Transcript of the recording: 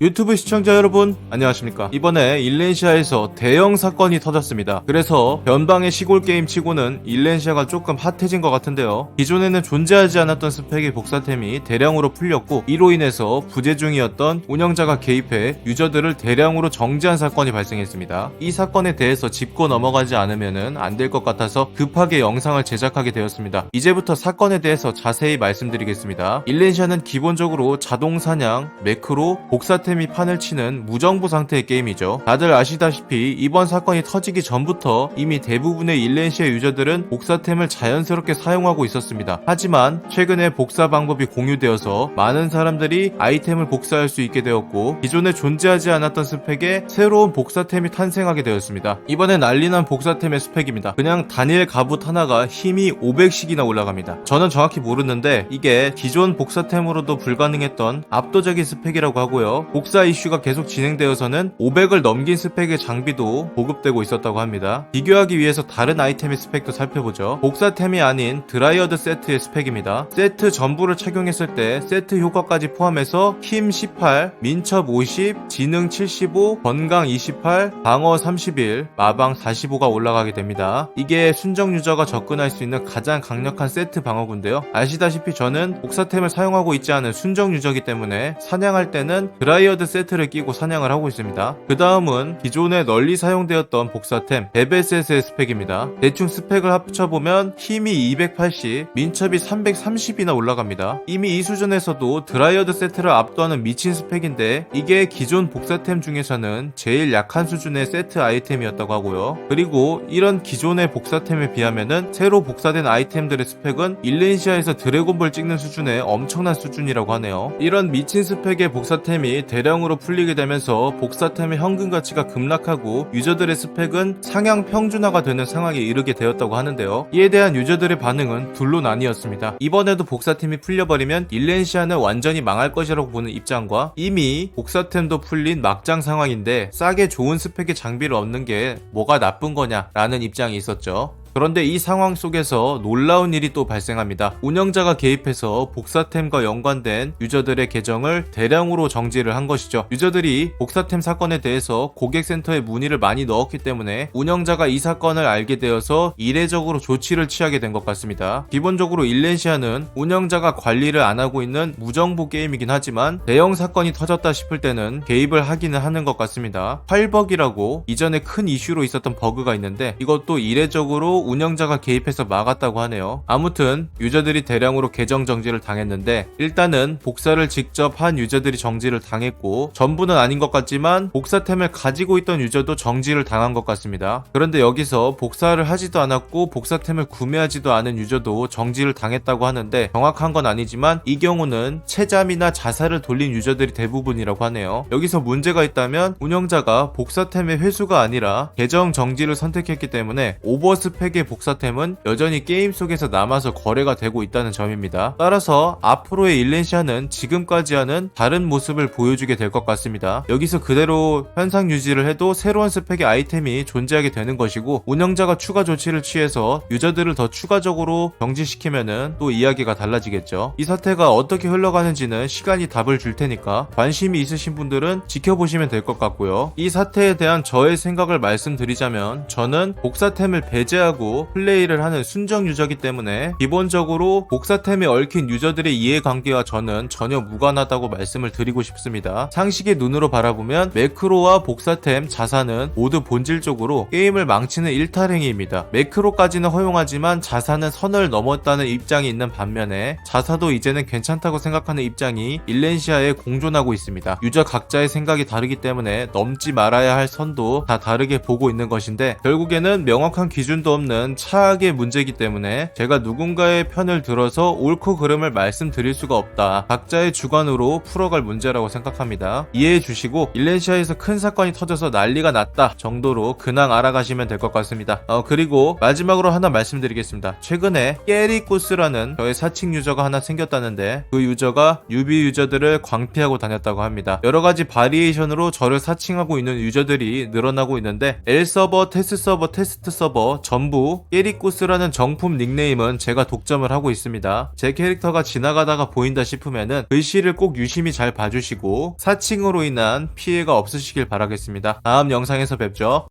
유튜브 시청자 여러분 안녕하십니까? 이번에 일렌시아에서 대형 사건이 터졌습니다. 그래서 변방의 시골 게임 치고는 일렌시아가 조금 핫해진 것 같은데요. 기존에는 존재하지 않았던 스펙의 복사템이 대량으로 풀렸고 이로 인해서 부재 중이었던 운영자가 개입해 유저들을 대량으로 정지한 사건이 발생했습니다. 이 사건에 대해서 짚고 넘어가지 않으면 안 될 것 같아서 급하게 영상을 제작하게 되었습니다. 이제부터 사건에 대해서 자세히 말씀드리겠습니다. 일렌시아는 기본적으로 자동 사냥, 매크로, 복사 템이 판을 치는 무정부 상태의 게임이죠. 다들 아시다시피 이번 사건이 터지기 전부터 이미 대부분의 일렌시아 유저들은 복사템을 자연스럽게 사용하고 있었습니다. 하지만 최근에 복사 방법이 공유되어서 많은 사람들이 아이템을 복사할 수 있게 되었고 기존에 존재하지 않았던 스펙에 새로운 복사템이 탄생하게 되었습니다. 이번에 난리난 복사템의 스펙입니다. 그냥 단일 갑옷 하나가 힘이 500씩이나 올라갑니다. 저는 정확히 모르는데 이게 기존 복사템으로도 불가능했던 압도적인 스펙이라고 하고요. 복사 이슈가 계속 진행되어서는 500을 넘긴 스펙의 장비도 보급되고 있었다고 합니다. 비교하기 위해서 다른 아이템의 스펙도 살펴보죠. 복사템이 아닌 드라이어드 세트의 스펙입니다. 세트 전부를 착용했을 때 세트 효과까지 포함해서 힘 18, 민첩 50, 지능 75, 건강 28, 방어 31, 마방 45가 올라가게 됩니다. 이게 순정 유저가 접근할 수 있는 가장 강력한 세트 방어구인데요. 아시다시피 저는 복사템을 사용하고 있지 않은 순정 유저이기 때문에 사냥할 때는 드라이 어드 세트를 끼고 사냥을 하고 있습니다. 그 다음은 기존에 널리 사용되었던 복사템 베베셋의 스펙입니다. 대충 스펙을 합쳐보면 힘이 280, 민첩이 330이나 올라갑니다. 이미 이 수준에서도 드라이어드 세트를 압도하는 미친 스펙인데 이게 기존 복사템 중에서는 제일 약한 수준의 세트 아이템이었다고 하고요. 그리고 이런 기존의 복사템에 비하면은 새로 복사된 아이템들의 스펙은 일렌시아에서 드래곤볼 찍는 수준의 엄청난 수준이라고 하네요. 이런 미친 스펙의 복사템이 대량으로 풀리게 되면서 복사템의 현금 가치가 급락하고 유저들의 스펙은 상향 평준화가 되는 상황에 이르게 되었다고 하는데요. 이에 대한 유저들의 반응은 둘로 나뉘었습니다. 이번에도 복사템이 풀려버리면 일렌시아는 완전히 망할 것이라고 보는 입장과 이미 복사템도 풀린 막장 상황인데 싸게 좋은 스펙의 장비를 얻는 게 뭐가 나쁜 거냐라는 입장이 있었죠. 그런데 이 상황 속에서 놀라운 일이 또 발생합니다. 운영자가 개입해서 복사템과 연관된 유저들의 계정을 대량으로 정지를 한 것이죠. 유저들이 복사템 사건에 대해서 고객센터에 문의를 많이 넣었기 때문에 운영자가 이 사건을 알게 되어서 이례적으로 조치를 취하게 된 것 같습니다. 기본적으로 일렌시아는 운영자가 관리를 안 하고 있는 무정부 게임이긴 하지만 대형 사건이 터졌다 싶을 때는 개입을 하기는 하는 것 같습니다. 활벅이라고 이전에 큰 이슈로 있었던 버그가 있는데 이것도 이례적으로 운영자가 개입해서 막았다고 하네요. 아무튼 유저들이 대량으로 계정 정지를 당했는데 일단은 복사를 직접 한 유저들이 정지를 당했고 전부는 아닌 것 같지만 복사템을 가지고 있던 유저도 정지를 당한 것 같습니다. 그런데 여기서 복사를 하지도 않았고 복사템을 구매하지도 않은 유저도 정지를 당했다고 하는데 정확한 건 아니지만 이 경우는 체잠이나 자살을 돌린 유저들이 대부분이라고 하네요. 여기서 문제가 있다면 운영자가 복사템의 회수가 아니라 계정 정지를 선택했기 때문에 오버스펙 의 복사템은 여전히 게임 속에서 남아서 거래가 되고 있다는 점입니다. 따라서 앞으로의 일렌시아는 지금까지 하는 다른 모습을 보여주게 될 것 같습니다. 여기서 그대로 현상 유지를 해도 새로운 스펙의 아이템이 존재하게 되는 것이고 운영자가 추가 조치를 취해서 유저들을 더 추가적으로 정지시키면은 또 이야기가 달라지겠죠. 이 사태가 어떻게 흘러가는지는 시간이 답을 줄 테니까 관심이 있으신 분들은 지켜보시면 될 것 같고요. 이 사태에 대한 저의 생각을 말씀드리자면 저는 복사템을 배제하고 플레이를 하는 순정 유저기 때문에 기본적으로 복사템에 얽힌 유저들의 이해관계와 저는 전혀 무관하다고 말씀을 드리고 싶습니다. 상식의 눈으로 바라보면 매크로와 복사템, 자산은 모두 본질적으로 게임을 망치는 일탈행위입니다. 매크로까지는 허용하지만 자산은 선을 넘었다는 입장이 있는 반면에 자사도 이제는 괜찮다고 생각하는 입장이 일렌시아에 공존하고 있습니다. 유저 각자의 생각이 다르기 때문에 넘지 말아야 할 선도 다 다르게 보고 있는 것인데 결국에는 명확한 기준도 없는 차악의 문제이기 때문에 제가 누군가의 편을 들어서 옳고 그름을 말씀드릴 수가 없다. 각자의 주관으로 풀어갈 문제라고 생각합니다. 이해해 주시고 일렌시아에서 큰 사건이 터져서 난리가 났다 정도로 근황 알아가시면 될 것 같습니다. 어, 그리고 마지막으로 하나 말씀드리겠습니다. 최근에 깨리코스라는 저의 사칭 유저가 하나 생겼다는데 그 유저가 유비 유저들을 광피하고 다녔다고 합니다. 여러 가지 바리에이션으로 저를 사칭하고 있는 유저들이 늘어나고 있는데 L 서버, 테스트 서버, 테스트 서버 전부 전부 깨리꾸스라는 정품 닉네임은 제가 독점을 하고 있습니다. 제 캐릭터가 지나가다가 보인다 싶으면은 글씨를 꼭 유심히 잘 봐주시고 사칭으로 인한 피해가 없으시길 바라겠습니다. 다음 영상에서 뵙죠.